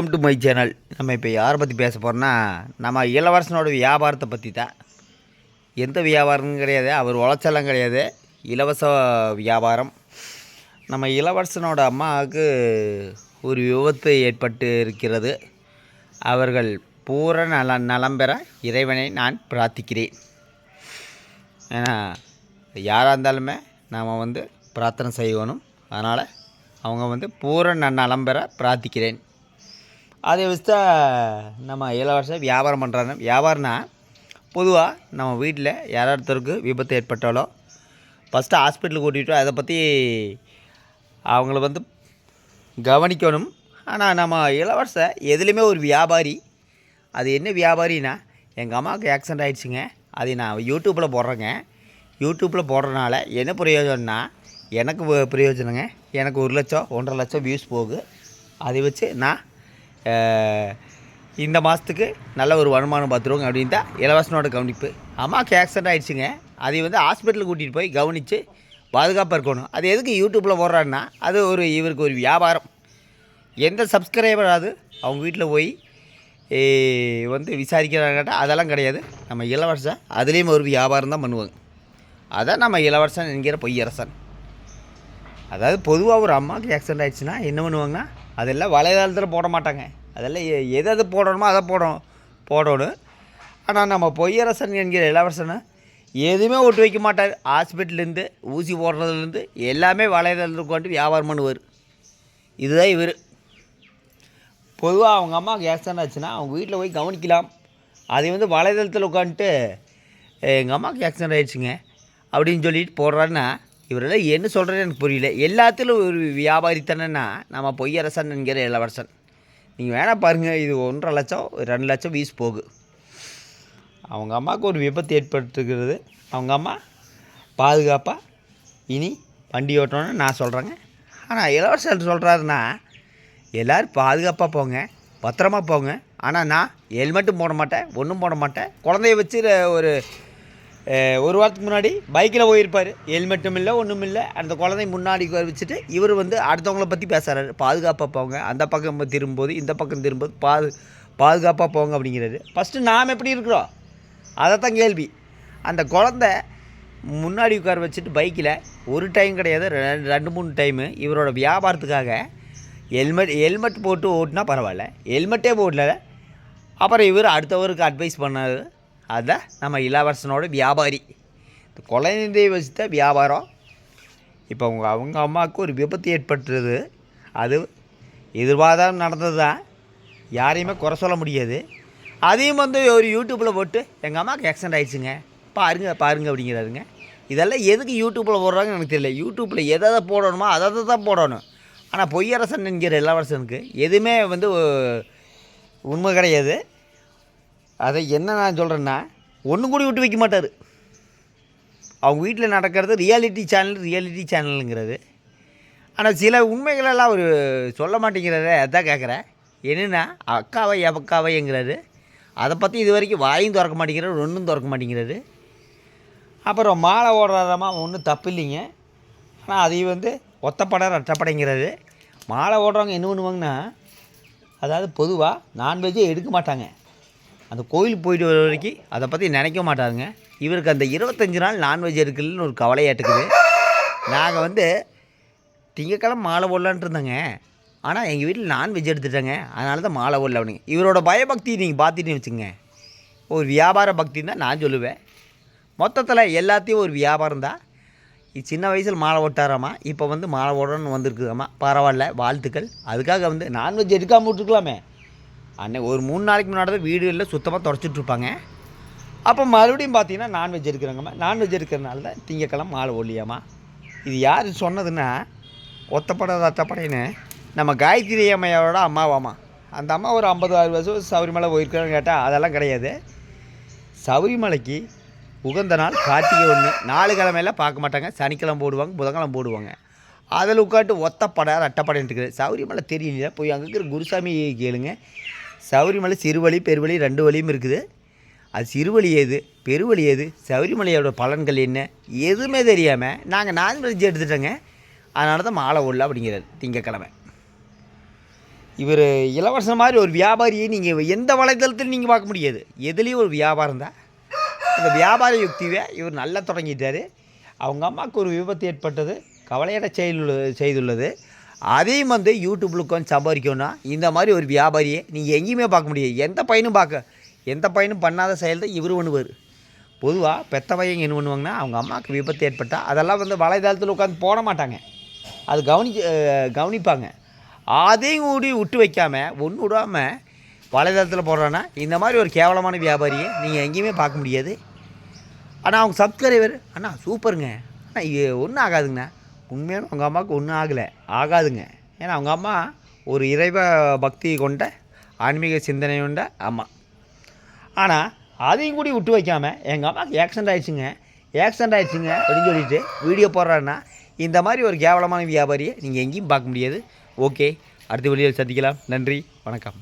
Welcome to my channel நம்ம இப்போ யாரை பற்றி பேச போகிறோன்னா நம்ம இளவரசனோட வியாபாரத்தை பற்றி தான். எந்த வியாபாரமும் கிடையாது அவர் உழைச்செல்லாம் கிடையாது. இலவச வியாபாரம். நம்ம இளவரசனோட அம்மாவுக்கு ஒரு விபத்து ஏற்பட்டு இருக்கிறது. அவர்கள் பூர நல நலம் பெற இறைவனை நான் பிரார்த்திக்கிறேன். ஏன்னா யாராக இருந்தாலுமே நாம் வந்து பிரார்த்தனை செய்யணும். அதனால் அவங்க வந்து பூர நலம் பெற பிரார்த்திக்கிறேன். அதை வச்சு நம்ம இளவரசர் வியாபாரம் பண்ணுறாங்க வியாபாரம்னா பொதுவாக நம்ம வீட்டில் யாராருத்தருக்கு விபத்து ஏற்பட்டாலோ ஃபஸ்ட்டு ஹாஸ்பிட்டலுக்கு கூட்டிகிட்டோம் அதை பற்றி அவங்கள வந்து கவனிக்கணும். ஆனால் நம்ம இளவரசர் எதுலேயுமே ஒரு வியாபாரி அது என்ன வியாபாரினா எங்கள் அம்மாவுக்கு ஆக்சிடென்ட் ஆகிடுச்சுங்க அதை நான் யூடியூப்பில் போடுறேங்க. யூடியூப்பில் போடுறதுனால என்ன பிரயோஜனம்னா எனக்கு பிரயோஜனங்க. எனக்கு ஒரு லட்சம் ஒன்றரை லட்சம் வியூஸ் போகுது. அதை வச்சு நான் இந்த மாதத்துக்கு நல்ல ஒரு வருமானம் பார்த்துருவோங்க அப்படின்னு தான் இலவசனோட கவனிப்பு. அம்மாவுக்கு ஆக்சிடென்ட் ஆகிடுச்சுங்க அதை வந்து ஹாஸ்பிட்டலுக்கு கூட்டிகிட்டு போய் கவனித்து பாதுகாப்பாக இருக்கணும். அது எதுக்கு யூடியூப்பில் போடுறாருன்னா அது ஒரு இவருக்கு ஒரு வியாபாரம். எந்த சப்ஸ்கிரைபர் அது அவங்க வீட்டில் போய் வந்து விசாரிக்கிறாங்கட்டா அதெல்லாம் கிடையாது. நம்ம இளவரசன் அதுலேயும் ஒரு வியாபாரம் தான் பண்ணுவாங்க. அதான் நம்ம இளவரசன் என்கிற பொய்யரசன். அதாவது பொதுவாக ஒரு அம்மாவுக்கு ஆக்சிடென்ட் ஆகிடுச்சுன்னா என்ன பண்ணுவாங்கன்னா அதெல்லாம் வலைதளத்தில் போட மாட்டாங்க. அதெல்லாம் எ- எது எது போடணுமோ அதை போடணும் போடணும். ஆனால் நம்ம பொய்யரசன் என்கிற இளவரசனை எதுவுமே ஒட்டு வைக்க மாட்டார். ஹாஸ்பிட்டல்லேருந்து ஊசி போடுறதுலேருந்து எல்லாமே வலைதளத்தில் கொண்டு வியாபாரம் பண்ணுவார். இதுதான் இவர். பொதுவாக அவங்க அம்மாவுக்கு ஆக்சிடென்ட் ஆச்சுன்னா அவங்க வீட்டில் போய் கவனிக்கலாம். அதை வந்து வலைதளத்தில் உட்காந்துட்டு எங்கள் அம்மாவுக்கு ஆக்சிடென்ட் ஆகிடுச்சிங்க அப்படின்னு சொல்லிட்டு போடுறாருன்னா இவரெல்லாம் என்ன சொல்கிறது எனக்கு புரியல. எல்லாத்திலும் ஒரு வியாபாரி தானேன்னா நம்ம பொய்யரசன் என்கிற இளவரசன். நீங்கள் வேணால் பாருங்கள் இது ஒன்றரை லட்சம் ரெண்டு லட்சம் வீஸ் போகு. அவங்க அம்மாவுக்கு ஒரு விபத்து ஏற்பட்டுருக்கிறது. அவங்க அம்மா பாதுகாப்பாக இனி வண்டி ஓட்டணும்னு நான் சொல்கிறேங்க ஆனால் இளவரசர் சொல்கிறாருன்னா எல்லோரும் பாதுகாப்பாக போங்க பத்திரமா போங்க. ஆனால் நான் ஹெல்மெட்டும் போட மாட்டேன் ஒன்றும் போட மாட்டேன். குழந்தைய வச்சு ஒரு ஒரு வாரத்துக்கு முன்னாடி பைக்கில் போயிருப்பார். ஹெல்மெட்டும் இல்லை ஒன்றும் இல்லை. அந்த குழந்தை முன்னாடி உட்கார வச்சுட்டு இவர் வந்து அடுத்தவங்கள பற்றி பேசுகிறாரு பாதுகாப்பாக போங்க. அந்த பக்கம் திரும்பும்போது இந்த பக்கம் திரும்பும்போது பாது பாதுகாப்பாக போங்க அப்படிங்கிறாரு. ஃபஸ்ட்டு நாம் எப்படி இருக்கிறோம்? அதைத்தான் கேள்வி. அந்த குழந்தை முன்னாடி உட்கார வச்சுட்டு பைக்கில் ஒரு டைம் கிடையாது ரெ- ரெண்டு மூணு டைமு இவரோட வியாபாரத்துக்காக ஹெல்மெட் ஹெல்மெட் போட்டு ஓட்டினா பரவாயில்ல. ஹெல்மெட்டே போடல. அப்புறம் இவர் அடுத்தவருக்கு அட்வைஸ் பண்ணாரு. அதுதான் நம்ம இளவரசனோட வியாபாரி. இந்த குழந்தை வச்சு தான் வியாபாரம். இப்போ அவங்க அவங்க அம்மாவுக்கு ஒரு விபத்து ஏற்பட்டுருது அது எதிர்பாராம நடந்தது தான் யாரையுமே குறை சொல்ல முடியாது. அதையும் வந்து ஒரு யூடியூப்பில் போட்டு எங்கள் அம்மாவுக்கு ஆக்சிடென்ட் ஆயிடுச்சுங்க. பாருங்க பாருங்க அப்படிங்கிறாருங்க. இதெல்லாம் எதுக்கு யூடியூப்பில் போடுறாங்கன்னு எனக்கு தெரியல. யூடியூப்பில் எதை எதை போடணுமோ அதை அதை தான் போடணும். ஆனால் பொய்யரசன் என்கிற இளவரசனுக்கு எதுவுமே வந்து உண்மை கிடையாது. அதை என்ன நான் சொல்கிறேன்னா ஒன்றும் கூட விட்டு வைக்க மாட்டார். அவங்க வீட்டில் நடக்கிறது ரியாலிட்டி சேனல் ரியாலிட்டி சேனலுங்கிறது ஆனால் சில உண்மைகளெல்லாம் அவர் சொல்ல மாட்டேங்கிறாரு அதான் கேட்குறேன் என்னென்னா அக்காவை எவக்காவைங்கிறாரு அதை பற்றி இது வரைக்கும் வாயும் திறக்க மாட்டேங்கிறாரு ஒன்றும் திறக்க மாட்டேங்கிறாரு. அப்புறம் மாலை ஓடுறாராமா ஒன்றும் தப்பு இல்லைங்க ஆனால் அதையும் வந்து ஒத்தப்படை ரெட்டப்படைங்கிறாரு. மாலை ஓடுறவங்க என்ன பண்ணுவாங்கன்னா அதாவது பொதுவாக நான்வெஜ்ஜே எடுக்க மாட்டாங்க. அந்த கோயிலுக்கு போயிட்டு வர வரைக்கும் அதை பற்றி நினைக்க மாட்டாருங்க. இவருக்கு அந்த இருபத்தஞ்சி நாள் நான்வெஜ் இருக்குதுன்னு ஒரு கவலையாட்டுக்குது நாங்கள் வந்து திங்கக்கிழமை மாலை போடலான்ட்டு இருந்தேங்க. ஆனால் எங்கள் வீட்டில் நான்வெஜ் எடுத்துட்டாங்க. அதனால தான் மாலை போடல அப்படிங்க. இவரோட பயபக்தி நீங்கள் பார்த்துட்டு வச்சுங்க ஒரு வியாபார பக்தி தான் நான் சொல்லுவேன். மொத்தத்தில் எல்லாத்தையும் ஒரு வியாபாரம் தான். சின்ன வயசில் மாலை ஓட்டாராமா இப்போ வந்து மாலை ஓடணும்னு வந்திருக்குதாம்மா பரவாயில்ல வாழ்த்துக்கள். அதுக்காக வந்து நான்வெஜ் எடுக்காமல் விட்டுருக்கலாமே. அன்னைக்கு ஒரு மூணு நாளைக்கு முன்னாடி தான் வீடு எல்லாம் சுத்தமாக தொடச்சிட்ருப்பாங்க. அப்போ மறுபடியும் பார்த்தீங்கன்னா நான்வெஜ் இருக்கிறவங்கம்மா நான்வெஜ் இருக்கிறனால தான் திங்கக்கிழமை மாலை ஒல்லியாம்மா இது யார் சொன்னதுன்னா ஒத்தப்பட ரத்தப்படைன்னு நம்ம காயத்ரி அம்மையோட அம்மாவாம்மா. அந்த அம்மா ஒரு ஐம்பது ஆறு வருஷம் சபரிமலை போயிருக்கான்னு கேட்டால் அதெல்லாம் கிடையாது. சபரிமலைக்கு உகந்த நாள் கார்த்திகை ஒன்று நாலு கிழமையெல்லாம் பார்க்க மாட்டாங்க. சனிக்கிழமை போடுவாங்க புதன்கிழமை போடுவாங்க. அதில் உட்காந்து ஒத்தப்படை ரெட்டப்படைன்னு இருக்குது. சபரிமலை தெரியல போய் அங்கே இருக்கிற குருசாமி கேளுங்க. சபரிமலை சிறுவழி பெருவழி ரெண்டு வழியும் இருக்குது. அது சிறுவழி ஏது பெருவழி ஏது சபரிமலையோட பலன்கள் என்ன எதுவுமே தெரியாமல் நாங்கள் நான்வெஜ் எடுத்துட்டோங்க. அதனால தான் மாலை ஓடல அப்படிங்கிறார் திங்கக்கிழமை. இவர் இளவரசன் மாதிரி ஒரு வியாபாரியை நீங்கள் எந்த வலைதளத்தில் நீங்கள் பார்க்க முடியாது. எதுலேயும் ஒரு வியாபாரம் தான். இந்த வியாபார யுக்தியை இவர் நல்லா தொடங்கிட்டார். அவங்க அம்மாவுக்கு ஒரு விபத்து ஏற்பட்டது கவலையிட செய்துள்ளது. அதையும் வந்து யூடியூப்பில் உட்காந்து சம்பாதிக்கணும்னா இந்த மாதிரி ஒரு வியாபாரியை நீங்கள் எங்கேயுமே பார்க்க முடியாது. எந்த பையனும் பார்க்க எந்த பையனும் பண்ணாத செயல் தான் இவர் பண்ணுவார். பொதுவாக பெத்த பையன் என்ன பண்ணுவாங்கன்னா அவங்க அம்மாவுக்கு விபத்து ஏற்பட்டால் அதெல்லாம் வந்து வலைதளத்தில் உட்காந்து போட மாட்டாங்க. அது கவனிச்சு கவனிப்பாங்க. அதையும் கூடி விட்டு வைக்காமல் ஒன்று விடாமல் வலைதளத்தில் போடுறோன்னா இந்த மாதிரி ஒரு கேவலமான வியாபாரியை நீங்கள் எங்கேயுமே பார்க்க முடியாது. ஆனால் அவங்க சப்ஸ்கிரைபர் அண்ணா சூப்பருங்க அண்ணா இது ஒன்றும் ஆகாதுங்கண்ணா. உண்மையான அவங்க அம்மாவுக்கு ஒன்றும் ஆகலை. ஆகாதுங்க. ஏன்னா அவங்க அம்மா ஒரு இறைவ பக்தி கொண்ட ஆன்மீக சிந்தனை கொண்ட அம்மா. ஆனால் அதையும் கூடி விட்டு வைக்காமல் எங்கள் அம்மாவுக்கு ஆக்சிடென்ட் ஆயிடுச்சுங்க. ஆக்சிடென்ட் ஆயிடுச்சுங்க அப்படின்னு சொல்லிட்டு வீடியோ போடுறாருன்னா இந்த மாதிரி ஒரு கேவலமான வியாபாரியை நீங்கள் எங்கேயும் பார்க்க முடியாது. ஓகே அடுத்த வீடியோவில் சந்திக்கலாம். நன்றி வணக்கம்.